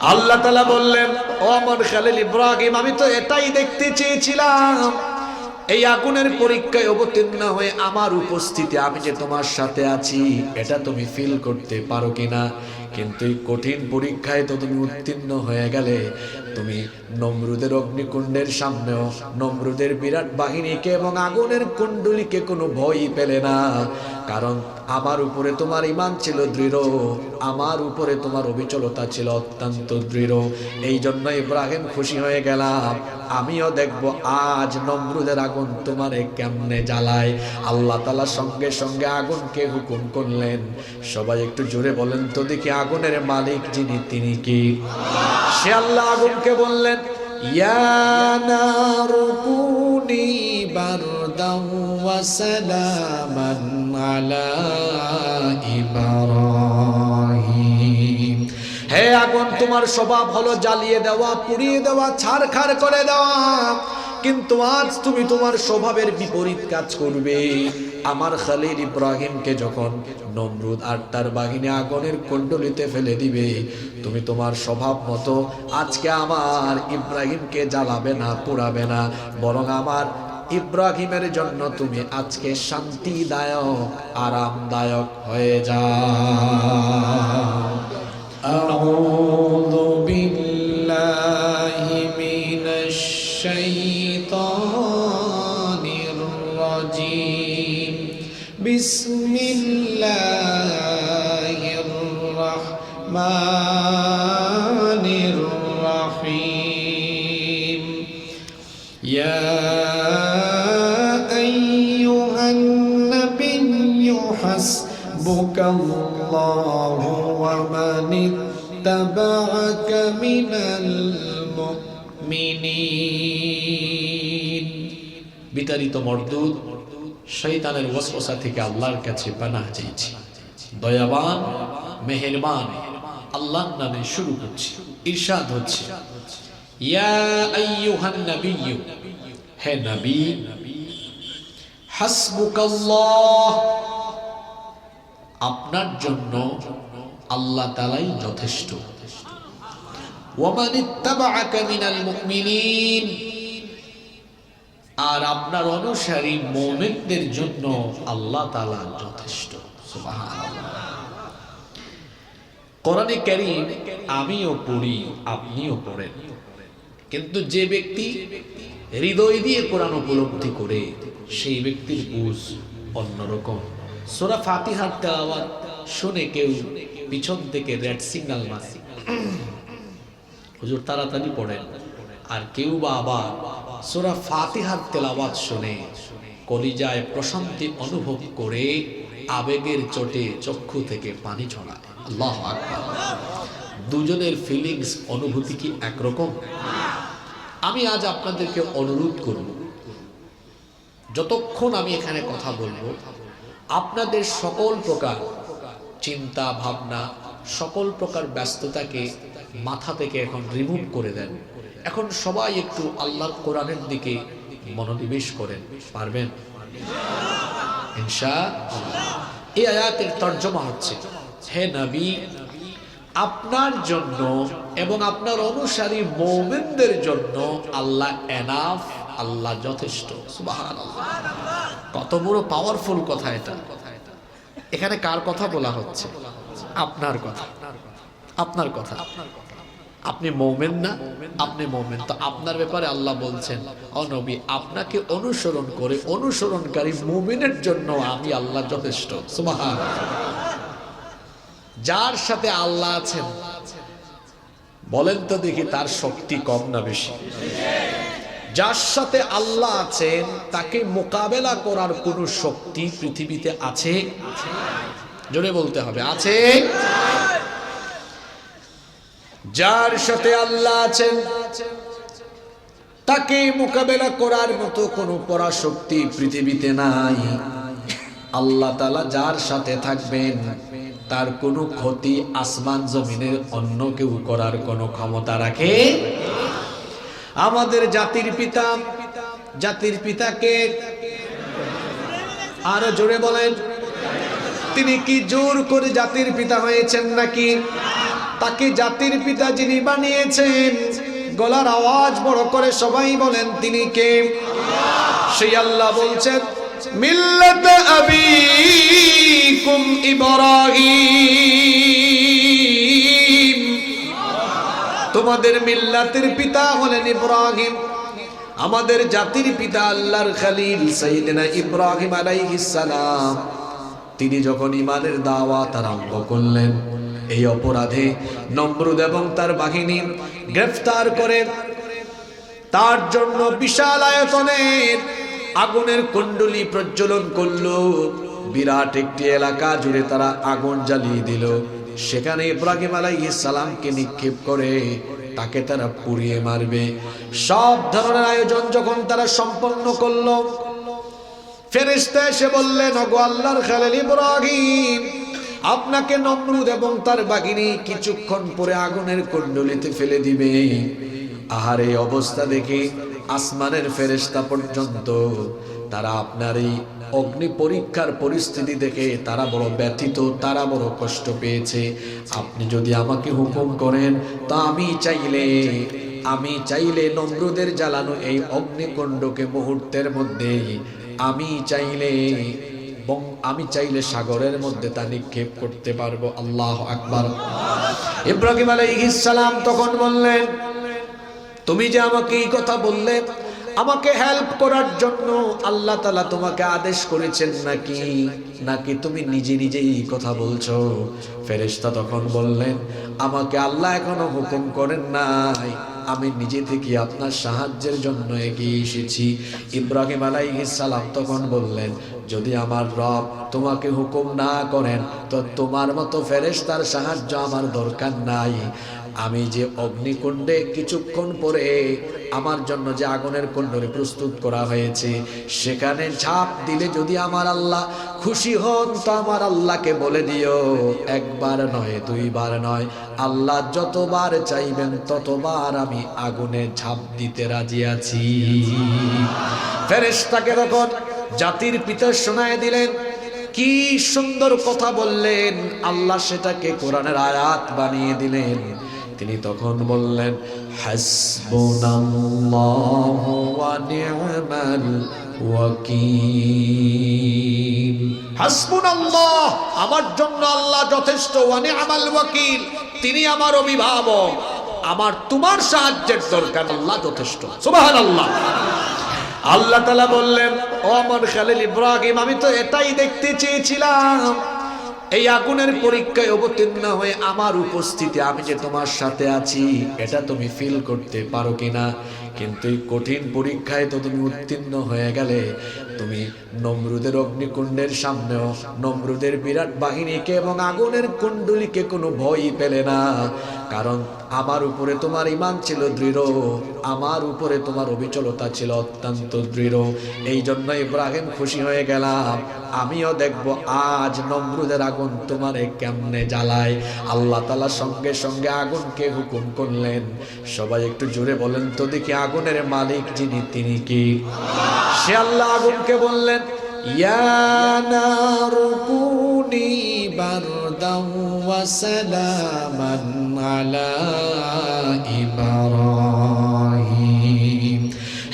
আল্লাহ তালা বললেন, ও আমার খালিল ইব্রাহিম, আমি তো এটাই দেখতে চেয়েছিলাম। এই আগুনের পরীক্ষায় অবতীর্ণ হয়ে আমার উপস্থিতি, আমি যে তোমার সাথে আছি, এটা তুমি ফিল করতে পারো কিনা? কিন্তু এই কঠিন পরীক্ষায় তো তুমি উত্তীর্ণ হয়ে গেলে তুমি নমরুদের অগ্নিকুণ্ডের সামনেও, নমরুদের বিরাট বাহিনীকে এবং আগুনের কুণ্ডলীকে কোনো ভয়ই পেলে না। কারণ আমার উপরে তোমার ইমান ছিল দৃঢ়, আমার উপরে তোমার অবিচলতা ছিল অত্যন্ত দৃঢ়। এই জন্য ইব্রাহিম খুশি হয়ে গেলাম। আমিও দেখব আজ নমরুদের আগুন তোমারে কেমনে জ্বালায়। আল্লাহ তালা সঙ্গে সঙ্গে আগুনকে হুকুম করলেন। সবাই একটু জোরে বলেন, তো দেখি আগুনের মালিক যিনি, তিনি কি? সে আল্লাহ আগুনকে বললেন হে আগুন, তোমার স্বভাব হলো জ্বালিয়ে দেওয়া, পুড়িয়ে দেওয়া, ছাড়খাড় করে দেওয়া। কিন্তু আজ তুমি তোমার স্বভাবের বিপরীত কাজ করবে। আমার খালিল ইব্রাহিমকে যখন নমরুদ আর তার বাহিনী আগুনের কুণ্ডলিতে ফেলে দিবে, তুমি তোমার স্বভাব মতো আজকে আমার ইব্রাহিমকে জ্বালাবে না, পোড়াবে না, বরং আমার ইব্রাহিমের জন্য তুমি আজকে শান্তিদায়ক, আরামদায়ক হয়ে যাও। الرحمن الرحيم يا أيها النبي حسبك الله ومن اتبعك من المؤمنين বিতাড়িত মর্দুদ শৈতানের ওয়াসওয়াসা থেকে আল্লাহর কাছে পানাহ চাইছি দয়াবান মেহেরবান আল্লাহর নামে শুরু করছি, ইরশাদ হচ্ছে। ইয়া আইয়ুহান নাবিয়্যু, হে নবী, হাসবুকাল্লাহ, আপনার জন্য আল্লাহ তালাই যথেষ্ট। ওয়ামান ইত্তাবাআকা মিনাল মুমিনিন, আর আপনার অনুসারী মোমেনদের জন্য আল্লাহ তালা যথেষ্ট। সুবহানাল্লাহ। কোরআনে কারীম আমিও পড়ি, আপনিও পড়েন। কিন্তু যে ব্যক্তি হৃদয় দিয়ে কোরআন উপলব্ধি করে, সেই ব্যক্তির বুঝ অন্যরকম। সোরা ফাতিহার তেলাওয়াত শুনে কেউ পিছন থেকে রেড সিগন্যাল মারে। হুজুর, তাড়াতাড়ি পড়েন। আর কেউ বা আবার সোরা ফাতিহার তেলাওয়াত শুনে কলিজায় প্রশান্তি অনুভব করে আবেগের চোটে চক্ষু থেকে পানি ছড়ায়। আল্লাহ দুজনের ফিলিংস অনুভূতি কি একরকম? আমি আজ আপনাদেরকে অনুরোধ করব, যতক্ষণ আমি এখানে কথা বলব, আপনাদের সকল প্রকার চিন্তা, ভাবনা, সকল প্রকার ব্যস্ততাকে মাথা থেকে এখন রিমুভ করে দেন। এখন সবাই একটু আল্লাহর কোরআনের দিকে মনোনিবেশ করেন, পারবেন? ইনশা এই আয়াতের তর্জমা হচ্ছে হে নবী, আপনার জন্য এবং আপনার অনুসারী মৌমেনদের জন্য আল্লাহ এনাফ, আল্লাহ যথেষ্ট। কত বড় পাওয়ারফুল কথা এটা। এখানে কার কথা বলা হচ্ছে? আপনার কথা। আপনার কথা। আপনি মৌমেন না, আপনি মৌমেন। তো আপনার ব্যাপারে আল্লাহ বলছেন, ও নবী, আপনাকে অনুসরণ করে অনুসরণকারী মুমিনের জন্য আমি আল্লাহ যথেষ্ট। সুবহান যার সাথে আল্লাহ আছেন। বলেন তো দেখি তার শক্তি কম না বেশি। যার সাথে আল্লাহ আছেন, তাকে মোকাবেলা করার কোনো শক্তি পৃথিবীতে আছে? জোরে বলতে হবে, আছে। যার সাথে আল্লাহ আছেন, তাকে মোকাবেলা করার মতো কোনো পরাশক্তি পৃথিবীতে নাই। আল্লাহ তালা যার সাথে থাকবেন তার কোনো ক্ষতি আসমান জমিনের অন্য কেউ করার কোনো ক্ষমতা রাখে? আমাদের জাতির পিতা, জাতির পিতাকে আরও জোরে বলেন। তিনি কি জোর করে জাতির পিতা হয়েছেন নাকি? তাকে জাতির পিতা যিনি বানিয়েছেন, গলার আওয়াজ বড় করে সবাই বলেন, তিনি কে? সেই আল্লাহ বলছেন মিল্লাত আবিকুম ইব্রাহিম। তোমাদের মিল্লাতের পিতা হলেন ইব্রাহিম। আমাদের জাতির পিতা আল্লাহর খালিল সাইয়েদনা ইব্রাহিম সালাম। তিনি যখন ইমানের দাওয়াত আরম্ভ করলেন, এই অপরাধে নমরুদ এবং তার বাহিনী গ্রেফতার করে। তার জন্য বিশাল আয়তনের আগুনের কুণ্ডলি প্রজ্বলন করল। বিরাট একটি এলাকা জুড়ে তারা আগুন জ্বালিয়ে দিল। সেখানে ইব্রাহিম আলাইহিস সালামকে নিক্ষেপ করে, তাকে তারা পুড়িয়ে মারবে। সব ধরনের আয়োজন যখন তারা সম্পন্ন করল, ফেরেশতা এসে বললেন, ওগো আল্লাহর খালেল ইব্রাহিম, আপনাকে নমরুদ এবং তার বাহিনী কিছুক্ষণ পরে আগুনের কুণ্ডলিতে ফেলে দিবে। আহার এই অবস্থা দেখে আসমানের ফেরেশতা পর্যন্ত, তারা আপনার এই অগ্নি পরীক্ষার পরিস্থিতি দেখে তারা বড় ব্যথিত, তারা বড় কষ্ট পেয়েছে। আপনি যদি আমাকে হুকুম করেন, তা আমি চাইলে আমি চাইলে নমরুদের জ্বালানো এই অগ্নিকুণ্ডকে মুহূর্তের মধ্যেই আমি চাইলে আমি চাইলে সাগরের মধ্যে তা নিক্ষেপ করতে পারব। আল্লাহ আকবার। ইব্রাহিম আলাইহিস সালাম তখন বললেন তুমি যে আমাকে এই কথা বললে, আমাকে হেল্প করার জন্য আল্লাহ তালা তোমাকে আদেশ করেছেন নাকি? নাকি তুমি নিজে নিজেই কথা বলছো? ফেরেশতা তখন বললেন, আমাকে আল্লাহ এখনও হুকুম করেন নাই। আমি নিজে থেকে আপনার সাহায্যের জন্য এগিয়ে এসেছি। ইব্রাহিম সালাম তখন বললেন, যদি আমার রব তোমাকে হুকুম না করেন, তো তোমার মতো ফেরেশতার সাহায্য আমার দরকার নাই। আমি যে অগ্নিকুণ্ডে কিছুক্ষণ পরে আমার জন্য যে আগুনের কুণ্ডলী প্রস্তুত করা হয়েছে, সেখানে ঝাঁপ দিলে যদি আমার আল্লাহ খুশি হন, তো আমার আল্লাহকে বলে দিও, একবার নয়, দুইবার নয়। আল্লাহ যতবার চাইবেন, ততবার আমি আগুনে ঝাঁপ দিতে রাজি আছি। ফেরেশতাকে তখন জাতির পিতা শোনায় দিলেন, কি সুন্দর কথা বললেন, আল্লাহ সেটাকে কোরআনের আয়াত বানিয়ে দিলেন। তিনি তখন বললেন আমার জন্য আল্লাহ যথেষ্ট ওয়াকিল। তিনি আমার অভিভাবক। আমার তোমার সাহায্যের দরকার, আল্লাহ যথেষ্ট। সুবহানাল্লাহ। আল্লাহ তালা বললেন, ও আমার খালিল ইব্রাহিম, আমি তো এটাই দেখতে চেয়েছিলাম। এই আগুনের পরীক্ষায় অবতীর্ণ হয়ে আমার উপস্থিতি, আমি যে তোমার সাথে আছি, এটা তুমি ফিল করতে পারো কিনা? কিন্তু এই কঠিন পরীক্ষায় তো তুমি উত্তীর্ণ হয়ে গেলে, তুমি নমরুদের অগ্নিকুণ্ডের সামনেও, নমরুদের বিরাট বাহিনীকে এবং আগুনের কুণ্ডলিকে কোনো ভয়ই পেলে না। কারণ আমার উপরে তোমার ইমান ছিল দৃঢ়, আমার উপরে তোমার অবিচলতা ছিল অত্যন্ত দৃঢ়। এই জন্য ইব্রাহিম খুশি হয়ে গেলাম। আমিও দেখব আজ নমরুদের আগুন তোমারে কেমনে জ্বালায়। আল্লাহ তালা সঙ্গে সঙ্গে আগুনকে হুকুম করলেন। সবাই একটু জোরে বলেন তো দেখি আগুনের মালিক যিনি, তিনি কি? সে আল্লাহ আগুনকে বললেন, ইয়া নারু কুনি বারদাও ওয়া সালামান আলা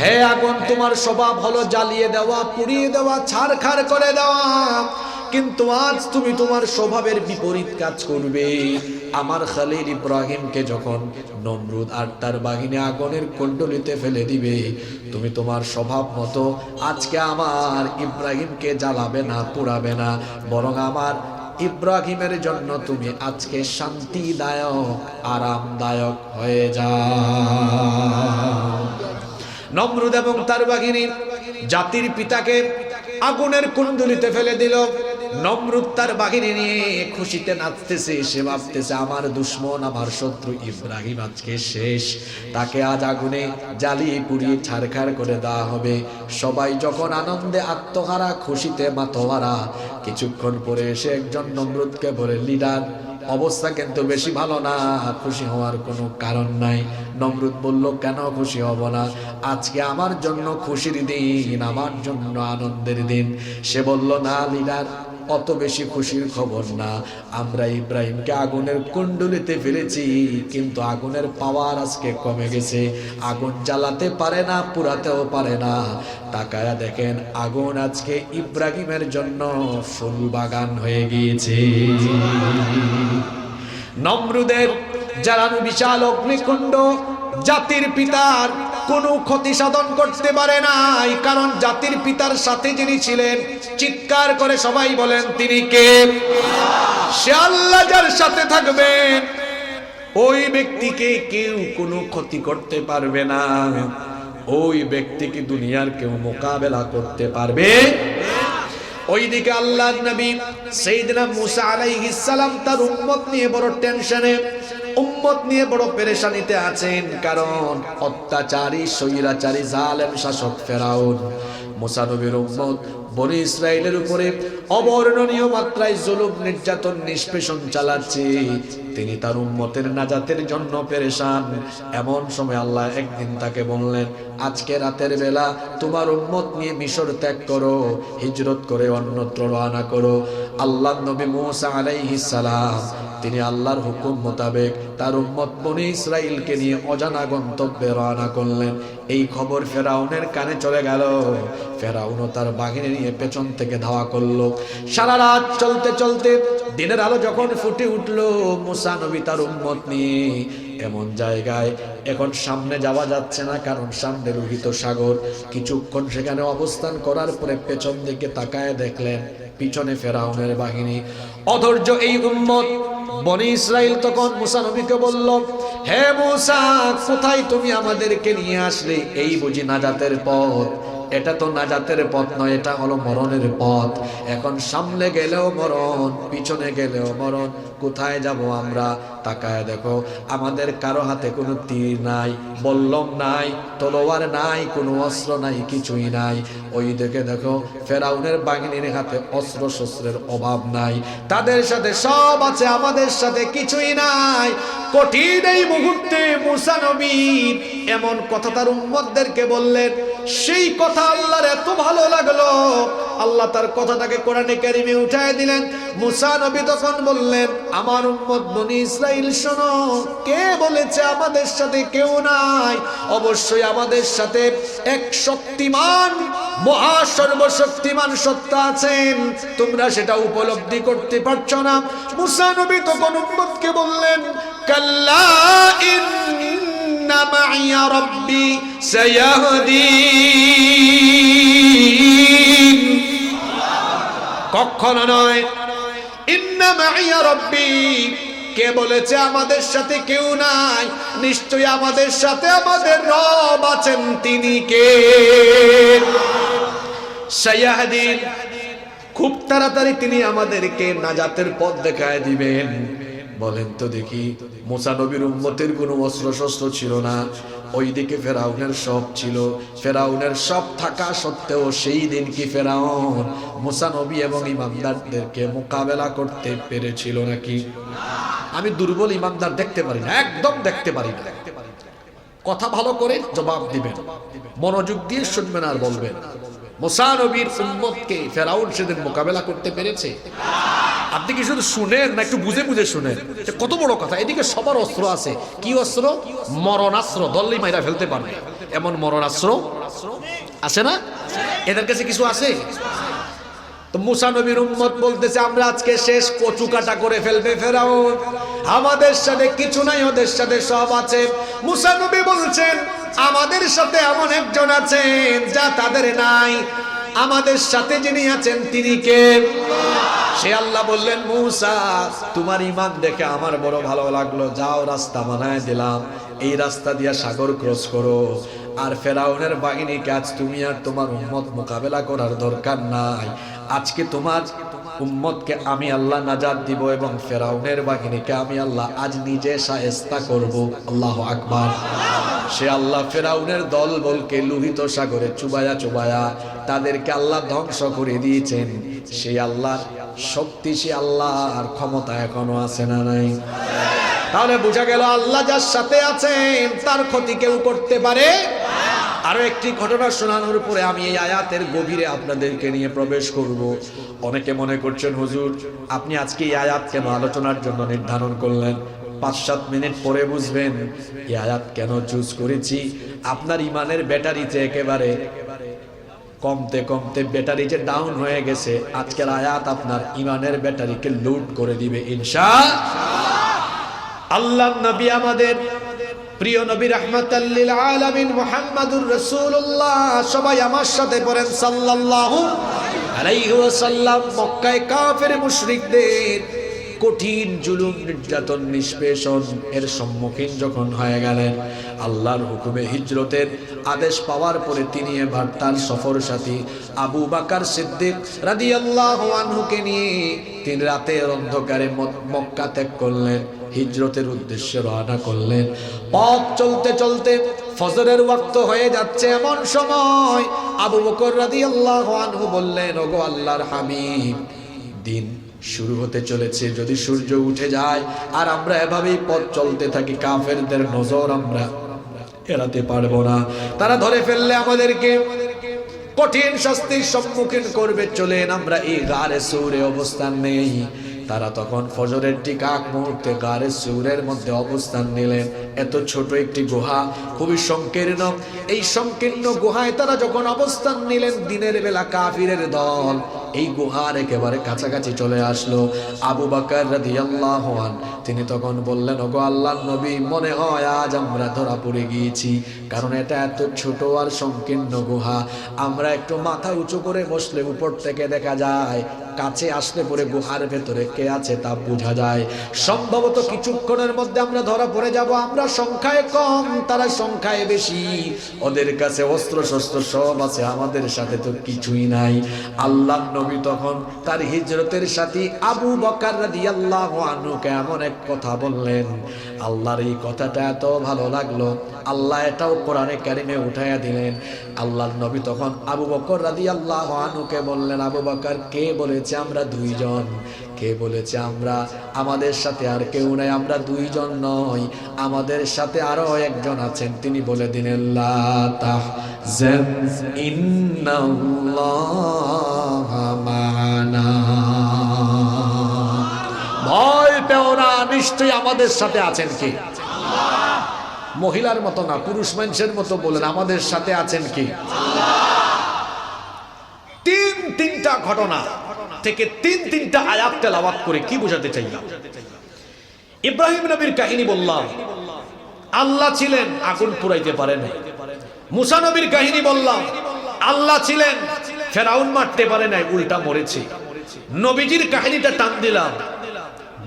হে আগুন, তোমার স্বভাব হলো জ্বালিয়ে দেওয়া, পুড়িয়ে দেওয়া, ছাড়খাড় করে দেওয়া। কিন্তু আজ তুমি তোমার স্বভাবের বিপরীত কাজ করবে। আমার খালিল ইব্রাহিমকে যখন নমরুদ আর তার বাহিনী আগুনের কুণ্ডলিতে ফেলে দিবে, তুমি তোমার স্বভাব মতো আজকে আমার ইব্রাহিমকে জ্বালাবে না, পোড়াবে না, বরং আমার ইব্রাহিমের জন্য তুমি আজকে শান্তিদায়ক, আরামদায়ক হয়ে যা নমরুদ এবং তার বাহিনী জাতির পিতাকে আগুনের কুণ্ডলিতে ফেলে দিল। নমরুদ তার বাহিনী নিয়ে খুশিতে নাচতেছে, সে ভাবতেছে, আমার দুশ্মন, আমার শত্রু ইব্রাহিম আজকে শেষ। তাকে আজ আগুনে জ্বালিয়ে পুড়িয়ে ছাড়খাড় করে দেওয়া হবে। সবাই যখন আনন্দে আত্মহারা, খুশিতে মাতোহারা, কিছুক্ষণ পরে এসে একজন নমরুদকে বলে, লিডার, অবস্থা কিন্তু বেশি ভালো না, খুশি হওয়ার কোনো কারণ নাই। নমরুদ বলল, কেন খুশি হব না? আজকে আমার জন্য খুশির দিন, আমার জন্য আনন্দের দিন। সে বলল, না, লিডার অত বেশি খুশির খবর না। আমরা ইব্রাহিমকে আগুনের কুণ্ডলিতে ফেলেছি, কিন্তু আগুনের পাওয়ার আজকে কমে গেছে। আগুন জ্বালাতে পারে না, পুরাতেও পারে না। তাকায়া দেখেন, আগুন আজকে ইব্রাহিমের জন্য ফুল বাগান হয়ে গিয়েছে। নমরুদের জ্বালানো বিশাল অগ্নিকুণ্ড জাতির পিতার কোনো ক্ষতি সাধন করতে পারে নাই। কারণ জাতির পিতার সাথে যিনি ছিলেন, চিৎকার করে সবাই বলেন, তিনি কে? সে আল্লাহ যার সাথে থাকবেন। ওই ব্যক্তিকে কেউ কোনো ক্ষতি করতে পারবে না। ওই ব্যক্তিকে দুনিয়ার কেউ মোকাবেলা করতে পারবে। ওইদিকে আল্লাহ নবী সেইদিনা মুসা আলাইহিস সালাম তার উম্মত নিয়ে বড় টেনশনে উম্মত নিয়ে বড় পেরেশানিতে আছেন, কারণ অত্যাচারী, স্বৈরাচারী, জালেম শাসক ফেরাউন। মুসা নবীর উম্মত বনি ইসরায়েলের উপরে অবর্ণনীয় মাত্রায় জুলুম, নির্যাতন, নিষ্পেষণ চালাচ্ছে। তিনি তার উম্মতের নাজাতের জন্য পেরেশান। এমন সময় আল্লাহ একদিন তাকে বললেন, আজকে রাতের বেলা তোমার উম্মত নিয়ে মিশর ত্যাগ করো, হিজরত করে অন্যত্র রওনা করো। আল্লাহ নবী মুসা আলাইহিস সালাম তিনি আল্লাহর হুকুম মোতাবেক তার উম্মত বনি ইসরাইলকে নিয়ে অজানা গন্তব্যে রওনা করলেন। এই খবর ফেরাউনের কানে চলে গেল। ফেরাউনও তার বাহিনী নিয়ে পেছন থেকে ধাওয়া করল। সারা রাত চলতে চলতে দিনের আলো যখন ফুটে উঠল, মুসা নবী তার উম্মত নিয়ে এমন জায়গায় এখন সামনে যাওয়া যাচ্ছে না, কারণ সামনে রুহিত সাগর। কিছুক্ষণ সেখানে অবস্থান করার পরে পেছন দিকে তাকায় দেখলেন পিছনে ফেরাউনের বাহিনী। অধৈর্য এই উম্মত বনি ইসরায়েল তখন মুসা নবীকে বলল, হে মুসা, কোথায় তুমি আমাদেরকে নিয়ে আসলে এই বুঝি নাজাতের পথ? এটা তো নাজাতের পথ নয়, এটা হলো মরণের পথ। এখন সামনে গেলেও মরণ, পিছনে গেলেও মরণ কোথায় যাব আমরা? তাকায় দেখো, আমাদের কারও হাতে কোনো তীর নাই, বল্লম নাই, তলোয়ার নাই, কোনো অস্ত্র নাই, কিছুই নাই। ওই দেখে দেখো, ফেরাউনের বাহিনীর হাতে অস্ত্র শস্ত্রের অভাব নাই। তাদের সাথে সব আছে, আমাদের সাথে কিছুই নাই। কঠিন এই মুহূর্তে মুসানবী এমন কথা তার উম্মতদেরকে বললেন, সেই কথা আল্লাহর এত ভালো লাগল আল্লাহ তার কথাটাকে কোরআনে কারিমে উঠায় দিলেন। মুসা নবী তখন বললেন, আমার উম্মত বনি ইসরাইল শোনো, কে বলেছে আমাদের সাথে কেউ নাই? অবশ্যই আমাদের সাথে এক শক্তিমান মহা সর্বশক্তিমান সত্তা আছেন। তোমরা সেটা উপলব্ধি করতে পারছ না। মুসা নবী তখন উম্মতকে বললেন, কাল্লা ইন্না মাইয়া রব্বি সায়াহদিন কখনো নয়। রব্বি, কে বলেছে আমাদের সাথে কেউ নাই? নিশ্চয়ই আমাদের সাথে আমাদের রব আছেন তিনি কে? সায়াহদিন খুব তাড়াতাড়ি তিনি আমাদেরকে নাজাতের পথ দেখায় দিবেন। বলেন তো দেখি, মোসা নবীর উম্মতের কোনো অস্ত্র শস্ত্র ছিল না? ওইদিকে ফেরাউনের সব ছিল। ফেরাউনের সব থাকা সত্ত্বেও সেই দিন কি ফেরাউন মোসা নবী এবং ইমামদারদেরকে মোকাবেলা করতে পেরেছিল নাকি? আমি দুর্বল ইমানদার দেখতে পারি না, একদম দেখতে পারি না। কথা ভালো করে জবাব দিবেন। মনোযোগ দিয়ে শুনবেন আর বলবেন, মোসা নবীর উম্মতকে ফেরাউন সেদিন মোকাবেলা করতে পেরেছে? আপনি কি শুধু শুনেন না একটু বুঝে বুঝে শুনেন? কত বড় কথা। এদিকে সবার অস্ত্র আছে। কি অস্ত্র? মরণাস্ত্র। দল্লি মাইরা ফেলতে পারবে। এমন মরণাস্ত্র আছে না? এদের কাছে কিছু আছে? তো বলতেছে, আমরা আজকে শেষ করে আমাদের সাথে কিছু নাই, ওদের সাথে সব আছে। বলছেন, আমাদের সাথে এমন একজন আছেন যা তাদের নাই। আমাদের সাথে যিনি আছেন, তিনি কে? সে আল্লাহ বললেন, মৌসা, তোমার ইমান দেখে আমার বড় ভালো লাগল। যাও, রাস্তা বানায় দিলাম। এই রাস্তা দিয়ে সাগর ক্রস করো। আর ফেরাউনের বাহিনীকে আজ তুমি আর তোমার উম্মত মোকাবেলা করার দরকার নাই। আজকে তোমার উম্মতকে আমি আল্লাহ নাজাদ দিব এবং ফেরাউনের বাহিনীকে আমি আল্লাহ আজ নিজে সাহেস্তা করব। আল্লাহ আকবার। সে আল্লাহ ফেরাউনের দল বলকে লোহিত সাগরে চুবায়া চুবায়া তাদেরকে আল্লাহ ধ্বংস করে দিয়েছেন। সেই আল্লাহ শক্তি, সে আল্লাহ আর ক্ষমতা এখনও আছে না নাই। তাহলে বোঝা গেল আল্লাহ যার সাথে আছেন, তার ক্ষতি কেউ করতে পারে? আরও একটি ঘটনা শোনানোর পরে আমি এই আয়াতের গভীরে আপনাদেরকে নিয়ে প্রবেশ করব। অনেকে মনে করছেন, হুজুর, আপনি আজকে এই আয়াত কেন আলোচনার জন্য নির্ধারণ করলেন? পাঁচ সাত মিনিট পরে বুঝবেন এই আয়াত কেন চুজ করেছি। আপনার ইমানের ব্যাটারিতে একেবারে কমতে কমতে ব্যাটারি যে ডাউন হয়ে গেছে। আজকের আয়াত আপনার ইমানের ব্যাটারিকে লুট করে দিবে, ইনশা আল্লাহ। নবী আমাদের প্রিয় নবী রহমতাল্লিল আলমিন, মোহাম্মদুর রসুল্লাহ সবাই আমার সাথে পড়েন সাল্লাহ আলাইহি ওয়াসাল্লাম, মক্কায় কাফের মুশরিকদের কঠিন জুলুম, নির্যাতন, নিষ্পেষণ এর সম্মুখীন যখন হয়ে গেলেন, আল্লাহর হুকুমে হিজরতের আদেশ পাওয়ার পরে তিনি এবার তার সফর সাথী আবু বাকার সিদ্দিক রাদিয়াল্লাহু আনহুকে নিয়ে তিনি রাতের অন্ধকারে মক- মক্কা ত্যাগ করলেন, হিজরতের উদ্দেশ্যে রওনা করলেন। পথ চলতে চলতে ফজরের ওয়াক্ত হয়ে যাচ্ছে এমন সময় আবু বকর রাদিয়াল্লাহু আনহু বললেন, ওগো আল্লাহর হাবিব, দিন শুরু হতে চলেছে। যদি সূর্য উঠে যায়, আর আমরা এভাবেই পথ চলতে থাকি, কাফেরদের নজর আমরা এড়াতে পারব না। তারা ধরে ফেললে আমাদেরকে কঠিন শাস্তির সম্মুখীন করবে। চলেন আমরা এই গারে সৌরে অবস্থান নেই। তারা তখন ফজরের ঠিক আগ মুহূর্তে গারে সৌরের মধ্যে অবস্থান নিলেন। এত ছোট একটি গুহা, খুবই সংকীর্ণ। এই সংকীর্ণ গুহায় তারা যখন অবস্থান নিলেন, দিনের বেলা কাফিরের দল। এই গুহার একেবারে কাছাকাছি চলে আসলো আবু বাকার রাদিয়াল্লাহু আন তিনি তখন বললেন, ওগো আল্লাহ নবী, মনে হয় আজ আমরা ধরা পড়ে গিয়েছি। কারণ এটা এত ছোট আর সংকীর্ণ গুহা। আমরা একটু মাথা উঁচু করে বসলে উপর থেকে দেখা যায় কাছে আসলে পরে গুহার ভেতরে কে আছে তা বোঝা যায়। সম্ভবত কিছুক্ষণের মধ্যে আমরা ধরা পড়ে যাব, আমরা সংখ্যায় কম, তারা সংখ্যায় বেশি। ওদের কাছে অস্ত্র শস্ত্র সব আছে, আমাদের সাথে তো কিছুই নাই। আল্লাহ নবী তখন তার হিজরতের সাথী আবু বকার রাদিয়াল্লাহু আনহুকে এমন এক কথা বললেন আল্লাহর এই কথাটা এত ভালো লাগল। আল্লাহ এটাও কোরআনে কারিমে উঠাইয়া দিলেন। আল্লাহর নবী তখন আবু বকর আল্লাহ আনহুকে বললেন, আবু বকর, কে বলেছে আমরা দুইজন? কে বলেছে আমরা? আমাদের সাথে আর কেউ নাই, আমরা দুইজন নই। আমাদের সাথে আরও একজন আছেন। তিনি বলে দিলেন ইন্নাল্লাহা ভয় পেও নিশ্চয়ই আমাদের সাথে আছেন কি? মহিলার মতো না, পুরুষ মানুষের মতো বলেন, আমাদের সাথে আছেন কি? তিন তিনটা ঘটনা থেকে তিন তিনটা আয়াত তেলাওয়াত করে কি বোঝাতে চাইলাম ইব্রাহিম নবীর কাহিনী বললাম, আল্লাহ ছিলেন, আগুন পুরাইতে পারেন মুসা নবীর কাহিনী বললাম, আল্লাহ ছিলেন, ফেরাউন মারতে পারে নাই, উল্টা মরেছে। নবীজির কাহিনীটা টান দিলাম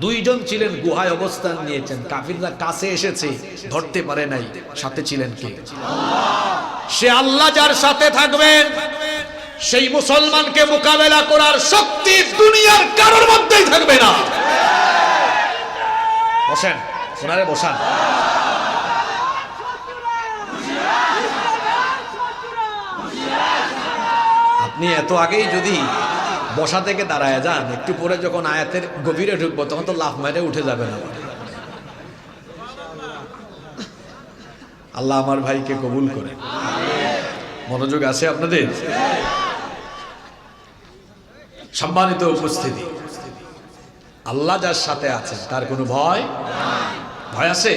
দুইজন ছিলেন গুহায় অবস্থান নিয়েছেন। কাফিররা কাছে এসেছে, ধরতে পারে নাই, সাথে ছিলেন কে? সে আল্লাহ যার সাথে থাকবেন, সেই মুসলমানকে মোকাবেলা করার শক্তি দুনিয়ার কারোর মধ্যেই থাকবে না। বসেন সোনারে বসান। আপনি এত আগেই যদি বসা থেকে দাঁড়ায় যান, একটু পরে যখন আয়াতের গভীরে ঢুকবো, তখন তো লাফ মেরে উঠে যাবেন আবার আল্লাহ আমার ভাইকে কবুল করে। মনোযোগ আছে আপনাদের? সম্মানিত উপস্থিতি। আল্লাহ যার সাথে আছেন, তার কোনো ভয়? ভয় আছে?